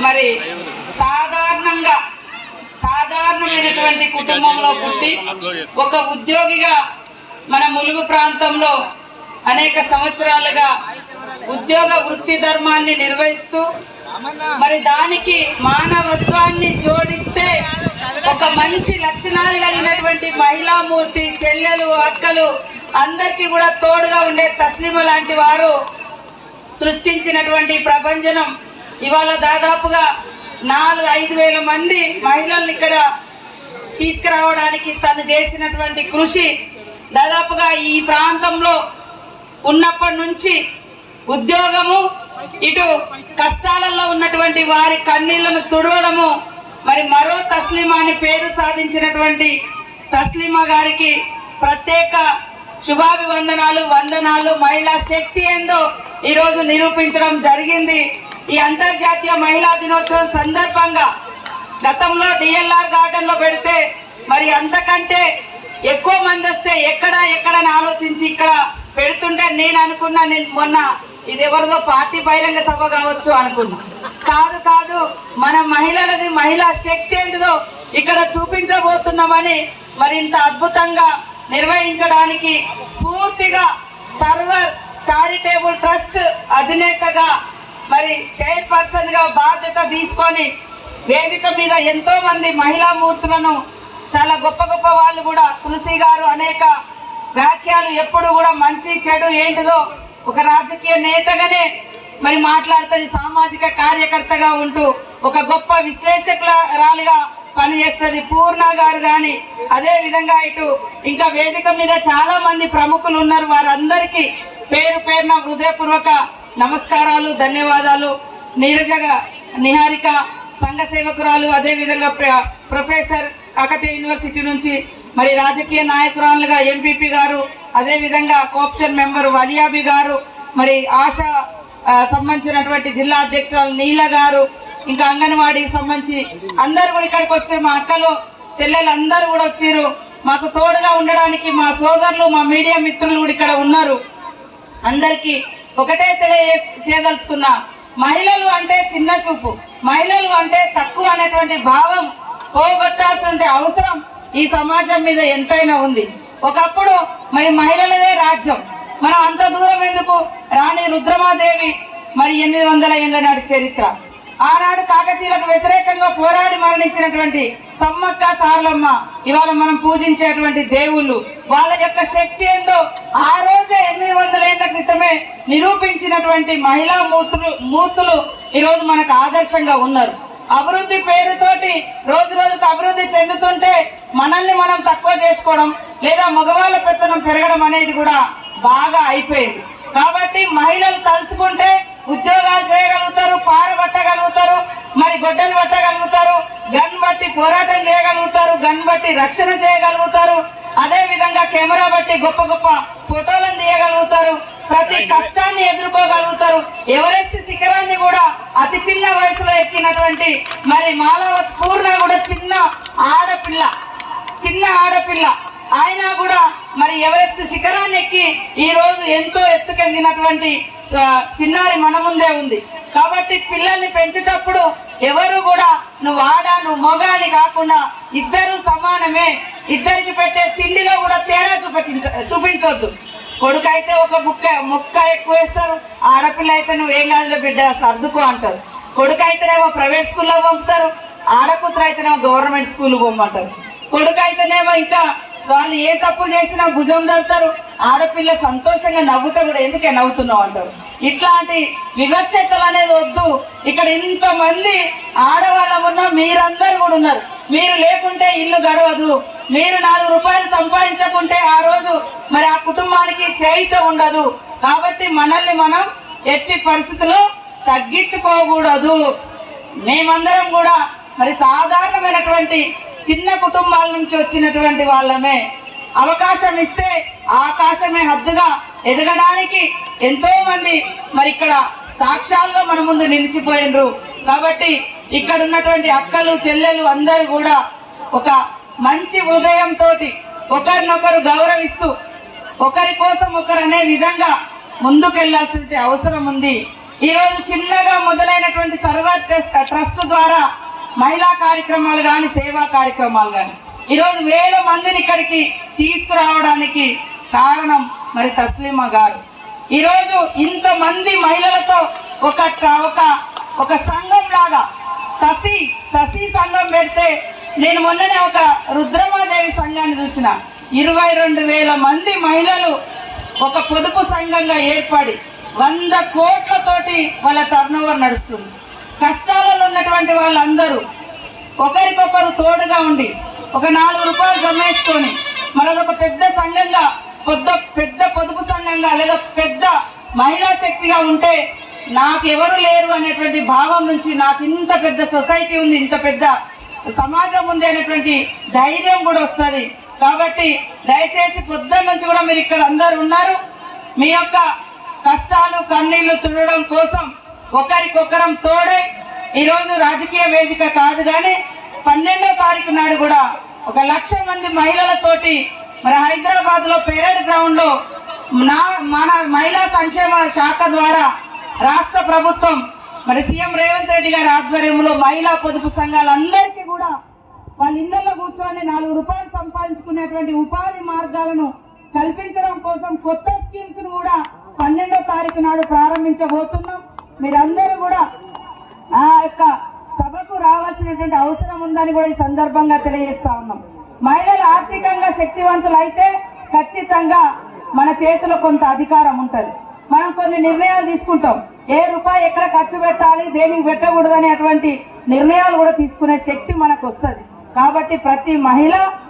మరి సాధారణంగా సాధారణమైనటువంటి కుటుంబంలో పుట్టి ఒక ఉద్యోగిగా మన ములుగు ప్రాంతంలో అనేక సంవత్సరాలుగా ఉద్యోగ వృత్తి ధర్మాన్ని నిర్వహిస్తూ మరి దానికి మానవత్వాన్ని జోడిస్తే ఒక మంచి లక్షణాలు కలిగినటువంటి మహిళామూర్తి చెల్లెలు అక్కలు అందరికీ కూడా తోడుగా ఉండే తస్లిమ లాంటి వారు సృష్టించినటువంటి ప్రపంచం ఇవాళ దాదాపుగా నాలుగు ఐదు వేల మంది మహిళల్ని ఇక్కడ తీసుకురావడానికి తను చేసినటువంటి కృషి దాదాపుగా ఈ ప్రాంతంలో ఉన్నప్పటి నుంచి ఉద్యోగము ఇటు కష్టాలలో ఉన్నటువంటి వారి కన్నీళ్ళను తుడవడము మరి మరో తస్లిమా అని పేరు సాధించినటువంటి తస్లిమా గారికి ప్రత్యేక శుభాభివందనాలు వందనాలు. మహిళా శక్తి ఏందో ఈరోజు నిరూపించడం జరిగింది. ఈ అంతర్జాతీయ మహిళా దినోత్సవం సందర్భంగా గతంలో డిఎల్ఆర్ గార్డెన్లో పెడితే మరి అంతకంటే ఎక్కువ మంది వస్తే ఎక్కడ ఎక్కడని ఆలోచించి ఇక్కడ పెడుతుంటే నేను అనుకున్నా నేను మొన్న ఇది ఎవరిదో పార్టీ బహిరంగ సభ కావచ్చు అనుకున్నా. కాదు కాదు మన మహిళలది మహిళా శక్తి ఏంటిదో ఇక్కడ చూపించబోతున్నామని మరి ఇంత అద్భుతంగా నిర్వహించడానికి స్ఫూర్తిగా సర్వర్ చారిటేబుల్ ట్రస్ట్ అధినేతగా మరి చైర్పర్సన్గా బాధ్యత తీసుకొని వేదిక మీద ఎంతో మంది మహిళా మూర్తులను చాలా గొప్ప గొప్ప వాళ్ళు కూడా తులసి గారు అనేక వ్యాఖ్యలు ఎప్పుడు కూడా మంచి చెడు ఏంటిదో ఒక రాజకీయ నేతగానే మరి మాట్లాడుతుంది సామాజిక కార్యకర్తగా ఉంటూ ఒక గొప్ప విశ్లేషకురాలుగా పనిచేస్తుంది పూర్ణ గారు కానీ అదే విధంగా ఇటు ఇంకా వేదిక మీద చాలా మంది ప్రముఖులు ఉన్నారు. వారందరికీ పేరు పేరున హృదయపూర్వక నమస్కారాలు ధన్యవాదాలు. నీరజగా నిహారిక సంఘ సేవకురాలు అదేవిధంగా ప్ర- ప్రొఫెసర్ కాకతీయ యూనివర్సిటీ నుంచి మరి రాజకీయ నాయకురాలుగా ఎంపీపీ గారు అదేవిధంగా కోప్షన్ కోఆప్షన్ మెంబర్ వలియాబి గారు మరి ఆశ సంబంధించినటువంటి జిల్లా అధ్యక్షురాలు నీల గారు ఇంకా అంగన్వాడీకి సంబంధించి అందరు కూడా ఇక్కడికి వచ్చే మా అక్కలు చెల్లెలు అందరూ కూడా వచ్చారు. మాకు తోడుగా ఉండడానికి మా సోదరులు మా మీడియా మిత్రులు కూడా ఇక్కడ ఉన్నారు. అందరికీ ఒకటే తెలియ చేయదలుచుకున్నా. మహిళలు అంటే చిన్న చూపు. మహిళలు అంటే తక్కువ అనేటువంటి భావం పోగొట్టాల్సిన అవసరం ఈ సమాజం మీద ఎంతైనా ఉంది. ఒకప్పుడు మరి మహిళలదే రాజ్యం. మనం అంత దూరం ఎందుకు? రాణి రుద్రమాదేవి మరి ఎనిమిది వందల ఏళ్ళ నాటి చరిత్ర. ఆనాడు కాకతీయులకు వ్యతిరేకంగా రూపొందించినటువంటి సమ్మక్క సారలమ్మ ఇవాళ మనం పూజించేటువంటి దేవుళ్ళు వాళ్ళ యొక్క శక్తి ఏందో ఆ రోజే ఎనిమిది వందల ఏళ్ళ క్రితమే నిరూపించినటువంటి మహిళా మూర్తులు మూర్తులు ఈరోజు మనకు ఆదర్శంగా ఉన్నారు. అభివృద్ధి పేరుతోటి రోజు రోజుకు అభివృద్ధి చెందుతుంటే మనల్ని మనం తక్కువ చేసుకోవడం లేదా మగవాళ్ళ పెత్తనం పెరగడం అనేది కూడా బాగా అయిపోయింది. కాబట్టి మహిళలు తలుసుకుంటే ఉద్యోగాలు చేయగలుగుతారు పారబట్టగలుగుతారు మరి గొడ్డలు పట్ట పోరాటం చేయగలుగుతారు గన్ బట్టి రక్షణ చేయగలుగుతారు. అదే విధంగా కెమెరా బట్టి గొప్ప గొప్ప ఫోటోలను తీయగలుగుతారు. ప్రతి కష్టాన్ని ఎదుర్కోగలుగుతారు. ఎవరెస్ట్ శిఖరాన్ని కూడా అతి చిన్న వయసులో ఎక్కినటువంటి మరి మాలవత్ పూర్ణ కూడా చిన్న ఆడపిల్ల చిన్న ఆడపిల్ల. ఆయన కూడా మరి ఎవరెస్ట్ శిఖరాన్ని ఎక్కి ఈ రోజు ఎంతో ఎత్తుకెదిగినటువంటి ఆ, చిన్నారి మన ముందే ఉంది. కాబట్టి పిల్లల్ని పెంచేటప్పుడు ఎవరు కూడా నువ్వు ఆడ నువ్వు మొగ అని కాకుండా ఇద్దరు సమానమే. ఇద్దరికి పెట్టే తిండిలో కూడా తేడా చూపించ చూపించొద్దు. కొడుకు అయితే ఒక ముక్క ముక్క ఎక్కువ వేస్తారు. ఆడపిల్ల అయితే నువ్వు ఏం గాజులో బిడ్డ సర్దుకో అంటారు. కొడుకు అయితేనేమో ప్రైవేట్ స్కూల్లో పంపుతారు. ఆడకూతురు అయితేనేమో గవర్నమెంట్ స్కూల్ పంపమంటారు. కొడుకు అయితేనేమో ఇంకా వాళ్ళు ఏ తప్పు చేసినా భుజం తడతారు. ఆడపిల్ల సంతోషంగా నవ్వుతా కూడా ఎందుకే నవ్వుతున్నావు అంటారు. ఇట్లాంటి వివక్షతలు అనేది వద్దు. ఇక్కడ ఇంతమంది ఆడవాళ్ళం ఉన్నా మీరందరూ కూడా ఉన్నారు. మీరు లేకుంటే ఇల్లు గడవదు. మీరు నాలుగు రూపాయలు సంపాదించకుంటే ఆ రోజు మరి ఆ కుటుంబానికి చేయిత ఉండదు. కాబట్టి మనల్ని మనం ఎట్టి పరిస్థితుల్లో తగ్గించుకోకూడదు. మేమందరం కూడా మరి సాధారణమైనటువంటి చిన్న కుటుంబాల నుంచి వచ్చినటువంటి వాళ్ళమే. అవకాశం ఇస్తే ఆకాశమే హద్దుగా ఎదగడానికి ఎంతో మంది మరి ఇక్కడ సాక్ష్యాలుగా మన ముందు నిలిచిపోయినరు. కాబట్టి ఇక్కడ ఉన్నటువంటి అక్కలు చెల్లెలు అందరూ కూడా ఒక మంచి హృదయంతో ఒకరినొకరు గౌరవిస్తూ ఒకరి కోసం ఒకరు అనే విధంగా ముందుకెళ్ళాల్సిన అవసరం ఉంది. ఈ రోజు చిన్నగా మొదలైనటువంటి సర్వ ట్రస్ట్ ట్రస్ట్ ద్వారా మహిళా కార్యక్రమాలు కానీ సేవా కార్యక్రమాలు కానీ ఈరోజు వేల మందిని ఇక్కడికి తీసుకురావడానికి కారణం మరి తస్లీమా గారు. ఈరోజు ఇంతమంది మహిళలతో ఒక ఒక ఒక సంఘం లాగా తసి తసి సంఘం పెడితే నేను మొన్ననే ఒక రుద్రమాదేవి సంఘాన్ని చూసిన. ఇరవై రెండు వేల మంది మహిళలు ఒక పొదుపు సంఘంగా ఏర్పడి వంద కోట్లతోటి వాళ్ళ టర్న్ నడుస్తుంది. కష్టాలలో ఉన్నటువంటి వాళ్ళందరూ ఒకరికొకరు తోడుగా ఉండి ఒక నాలుగు రూపాయలు జమేసుకొని మనదొక పెద్ద సంఘంగా పెద్ద పెద్ద పొదుపు సంఘంగా లేదా పెద్ద మహిళా శక్తిగా ఉంటే నాకు ఎవరు లేరు అనేటువంటి భావం నుంచి నాకు ఇంత పెద్ద సొసైటీ ఉంది ఇంత పెద్ద సమాజం ఉంది అనేటువంటి ధైర్యం కూడా వస్తుంది. కాబట్టి దయచేసి పొద్దున్న నుంచి కూడా మీరు ఇక్కడ అందరు ఉన్నారు. మీ యొక్క కష్టాలు కన్నీళ్ళు తుడడం కోసం ఒకరికొకరం తోడే ఈరోజు రాజకీయ వేదిక కాదు కానీ పన్నెండో తారీఖు నాడు కూడా ఒక లక్ష మంది మహిళలతోటి మరి హైదరాబాద్లో పెరేడ్ గ్రౌండ్లో నా మన మహిళా సంక్షేమ శాఖ ద్వారా రాష్ట్ర ప్రభుత్వం మరి సీఎం రేవంత్ రెడ్డి గారి ఆధ్వర్యంలో మహిళా పొదుపు సంఘాలందరికీ కూడా వాళ్ళ ఇళ్ళలో కూర్చొని నాలుగు రూపాయలు సంపాదించుకునేటువంటి ఉపాధి మార్గాలను కల్పించడం కోసం కొత్త స్కీమ్స్ను కూడా పన్నెండో తారీఖు నాడు ప్రారంభించబోతున్నాం. మీరందరూ కూడా ఆ యొక్క సభకు రావాల్సినటువంటి అవసరం ఉందని కూడా ఈ సందర్భంగా తెలియజేస్తా ఉన్నాం. మహిళలు ఆర్థికంగా శక్తివంతులు అయితే ఖచ్చితంగా మన చేతిలో కొంత అధికారం ఉంటుంది. మనం కొన్ని నిర్ణయాలు తీసుకుంటాం. ఏ రూపాయి ఎక్కడ ఖర్చు పెట్టాలి దేనికి పెట్టకూడదు అనేటువంటి నిర్ణయాలు కూడా తీసుకునే శక్తి మనకు వస్తుంది. కాబట్టి ప్రతి మహిళ